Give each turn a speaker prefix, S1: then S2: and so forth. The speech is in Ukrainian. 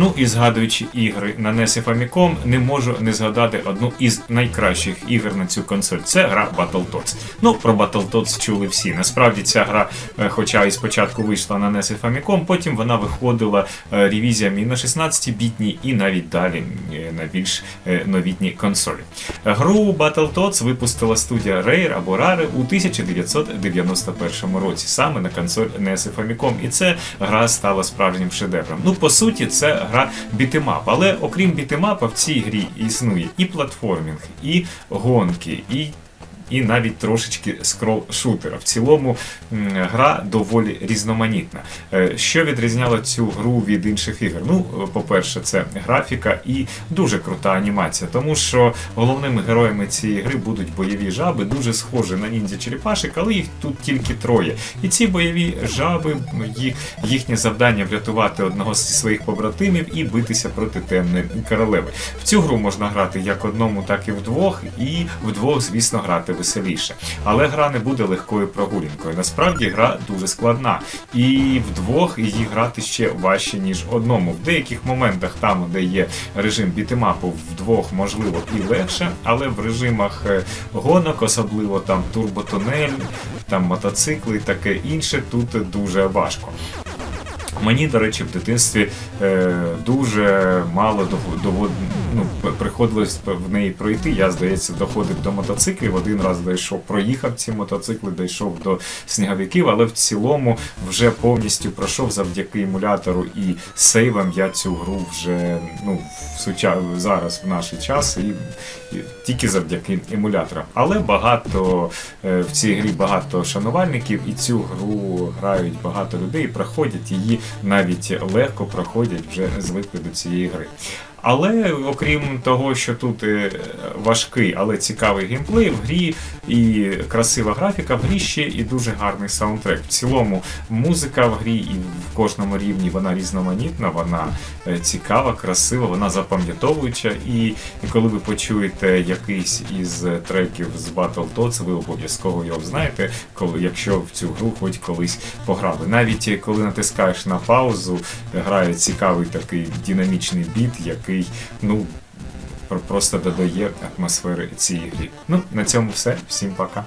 S1: Ну і згадуючи ігри на NES і Famicom, не можу не згадати одну із найкращих ігор на цю консоль. Це гра Battletoads. Ну, про Battletoads чули всі. Насправді ця гра, е, хоча і спочатку вийшла на NES і Famicom, потім вона виходила ревізіями на 16 бітні і навіть далі е, на більш е, новітні консолі. Гру Battletoads випустила студія Rare або Rare у 1991 році, саме на консоль NES і Famicom. І це гра стала справжнім шедевром. Ну, по суті, це гра бітемап. Але окрім бітемапа, в цій грі існує і платформінг, і гонки, і і навіть трошечки скрол-шутера. В цілому гра доволі різноманітна. Е, Що відрізняло цю гру від інших ігор? Ну, по-перше, це графіка і дуже крута анімація, тому що головними героями цієї гри будуть бойові жаби, дуже схожі на ніндзя черепашек, але їх тут тільки троє. І ці бойові жаби, їх, їхнє завдання врятувати одного зі своїх побратимів і битися проти темної королеви. В цю гру можна грати як одному, так і вдвох, і вдвох, звісно, грати веселіше. Але гра не буде легкою прогулянкою. Насправді гра дуже складна, і вдвох її грати ще важче, ніж одному. В деяких моментах, там, де є режим бітемапу, вдвох можливо і легше, але в режимах е, гонок, особливо там турботунель, там мотоцикли таке інше, тут дуже важко. Мені, до речі, в дитинстві е, дуже мало дов- довод... ну, приходилось в неї пройти. Я, здається, доходив до мотоциклів. Один раз дійшов, проїхав ці мотоцикли, дійшов до сніговиків, але в цілому вже повністю пройшов завдяки емулятору і сейвам. Я цю гру вже ну, в суча... зараз в наш час і, тільки завдяки емуляторам. Але багато е, в цій грі багато шанувальників, і цю гру грають багато людей, проходять її навіть легко проходять, вже звикли до цієї гри. Але окрім того, що тут е, важкий, але цікавий геймплей, в грі і красива графіка, в грі ще і дуже гарний саундтрек. В цілому музика в грі і в кожному рівні вона різноманітна, вона е, цікава, красива, вона запам'ятовуюча. І, коли ви почуєте якийсь із треків з Battletoads, ви обов'язково його знаєте, коли, якщо в цю гру хоч колись пограли. Навіть е, коли натискаєш на паузу, грає цікавий такий динамічний біт, який ну просто додає атмосфери цієї грі. Ну, на цьому все. Всім пока.